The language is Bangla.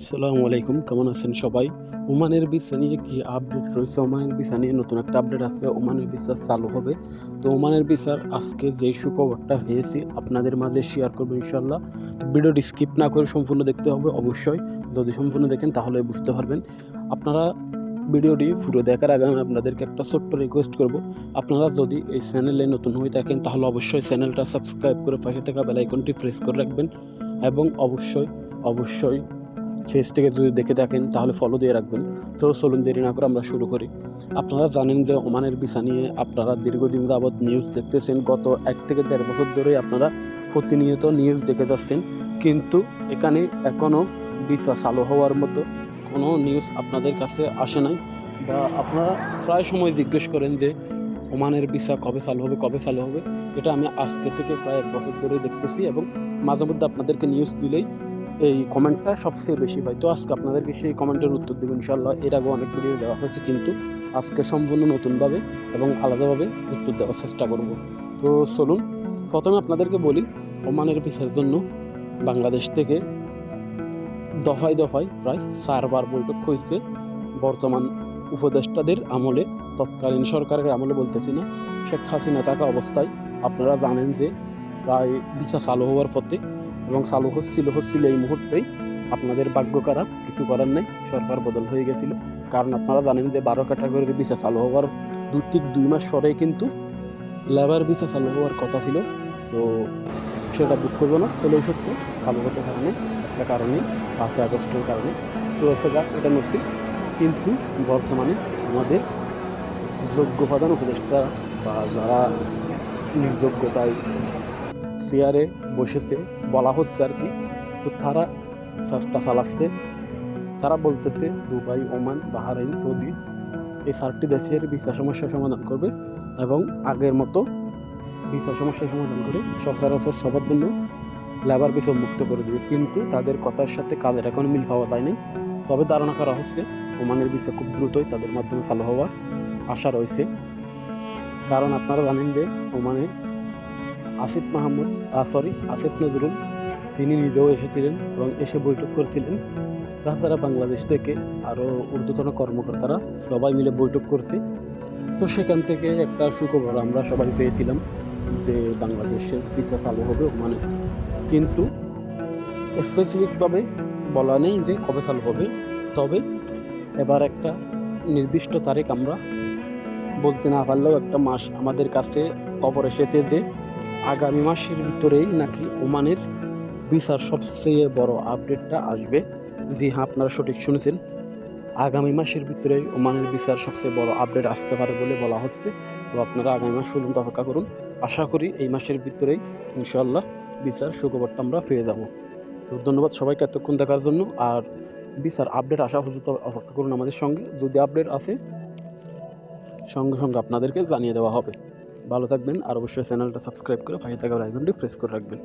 আসসালামু আলাইকুম, কেমন আছেন সবাই? ওমানের ভিসা নিয়ে কি আপডেট রয়েছে? ওমানের ভিসা নিয়ে নতুন একটা আপডেট আছে। ওমানের ভিসা চালু হবে। তো ওমানের ভিসার আজকে যে সুখবরটা পেয়েছি, আপনাদের মাঝে শেয়ার করব ইনশাল্লাহ তো ভিডিওটি স্কিপ না করে সম্পূর্ণ দেখতে হবে অবশ্যই। যদি সম্পূর্ণ দেখেন, তাহলে বুঝতে পারবেন। আপনারা ভিডিওটি পুরো দেখার আগে আমি আপনাদেরকে একটা ছোট্ট রিকোয়েস্ট করব। আপনারা যদি এই চ্যানেলে নতুন হয়ে থাকেন, তাহলে অবশ্যই চ্যানেলটা সাবস্ক্রাইব করে পাশে থাকা বেল আইকনটি প্রেস করে রাখবেন। এবং অবশ্যই অবশ্যই ফেস থেকে যদি দেখে থাকেন, তাহলে ফলো দিয়ে রাখবেন। তো চলুন দেরি না করে আমরা শুরু করি। আপনারা জানেন যে ওমানের ভিসা নিয়ে আপনারা দীর্ঘদিন যাবৎ নিউজ দেখতেছেন। গত এক থেকে দেড় বছর ধরে আপনারা প্রতিনিয়ত নিউজ দেখে যাচ্ছেন। কিন্তু এখানে এখনও ভিসা চালু হওয়ার মতো কোনো নিউজ আপনাদের কাছে আসে নাই। বা আপনারা প্রায় সময় জিজ্ঞেস করেন যে, ওমানের ভিসা কবে চালু হবে, কবে চালু হবে? এটা আমি আজকে থেকে প্রায় এক বছর ধরে দেখতেছি এবং মাঝে মধ্যে আপনাদেরকে নিউজ দিলেই এই কমেন্টটা সবচেয়ে বেশি পাই। তো আজকে আপনাদেরকে সেই কমেন্টের উত্তর দেবো ইনশাল্লাহ এর আগে অনেক ভিডিও দেওয়া হয়েছে কিন্তু আজকে সম্পূর্ণ নতুনভাবে এবং আলাদাভাবে উত্তর দেওয়ার চেষ্টা করব। তো চলুন, প্রথমে আপনাদেরকে বলি, ওমানের ভিসার জন্য বাংলাদেশ থেকে দফায় দফায় প্রায় চারবার বৈঠক হয়েছে। বর্তমান উপদেষ্টাদের আমলে, তৎকালীন সরকারের আমলে বলতেছি না, শেখ হাসিনা থাকা অবস্থায় আপনারা জানেন যে প্রায় ভিসা চালু হওয়ার পথে এবং চালু হচ্ছিল হচ্ছিল এই মুহূর্তেই। আপনাদের ভাগ্য খারাপ, কিছু করার নেই, সরকার বদল হয়ে গেছিল। কারণ আপনারা জানেন যে বারো ক্যাটাগরির ভিসা চালু হওয়ার দু ঠিক দুই মাস পরে কিন্তু লেবার ভিসা চালু হওয়ার কথা ছিল। তো সেটা দুঃখজনক হলেও সত্য, চালু হতে কারণে একটা কারণে, পাঁচই আগস্টের কারণে। সো এটা নসিব। কিন্তু বর্তমানে আমাদের যোগ্য প্রধান উপদেষ্টা বা যারা নির্যোগ্যতায় চেয়ারে বসেছে বলা হচ্ছে আর কি। তো তারা চেষ্টা চালাচ্ছে। তারা বলতেছে, দুবাই, ওমান, বাহারাইন, সৌদি, এই চারটি দেশের ভিসা সমস্যা সমাধান করবে এবং আগের মতো ভিসা সমস্যা সমাধান করে সচরাচর সবার জন্য লেবার ভিসা মুক্ত করে দেবে। কিন্তু তাদের কথার সাথে কাজের এখন মিল পাওয়া যায়নি তবে ধারণা করা হচ্ছে, ওমানের ভিসা খুব দ্রুতই তাদের মাধ্যমে চালু হওয়ার আশা রয়েছে। কারণ আপনারা জানেন যে ওমানে আসিফ মাহমুদ সরি আসিফ নজরুল, তিনি নিজেও এসেছিলেন এবং এসে বৈঠক করেছিলেন। তাছাড়া বাংলাদেশ থেকে আরও ঊর্ধ্বতন কর্মকর্তারা সবাই মিলে বৈঠক করছে। তো সেখান থেকে একটা সুখবর আমরা সবাই পেয়েছিলাম যে বাংলাদেশের ভিসা চালু হবে ওমানে। কিন্তু স্পেসিফিকভাবে বলা নেই যে কবে চালু হবে। তবে এবার একটা নির্দিষ্ট তারিখ আমরা বলতে না পারলেও একটা মাস আমাদের কাছে খবর এসেছে যে আগামী মাসের ভিতরেই নাকি ওমানের ভিসার সবচেয়ে বড় আপডেটটা আসবে। জি হ্যাঁ আপনারা সঠিক শুনেছেন। আগামী মাসের ভিতরেই ওমানের ভিসার সবচেয়ে বড় আপডেট আসতে পারে বলে বলা হচ্ছে। তো আপনারা আগামী মাস পর্যন্ত অপেক্ষা করুন। আশা করি এই মাসের ভিতরেই ইনশাল্লাহ ভিসার সুখবরটা আমরা পেয়ে যাব। তো ধন্যবাদ সবাইকে এতক্ষণ দেখার জন্য। আর ভিসার আপডেট আসা পর্যন্ত অপেক্ষা করুন আমাদের সঙ্গে। যদি আপডেট আসে, সঙ্গে সঙ্গে আপনাদেরকে জানিয়ে দেওয়া হবে। ভালো থাকবেন আর অবশ্যই চ্যানেলটা সাবস্ক্রাইব করে পাশে থাকা আইকনটি প্রেস করে রাখবেন।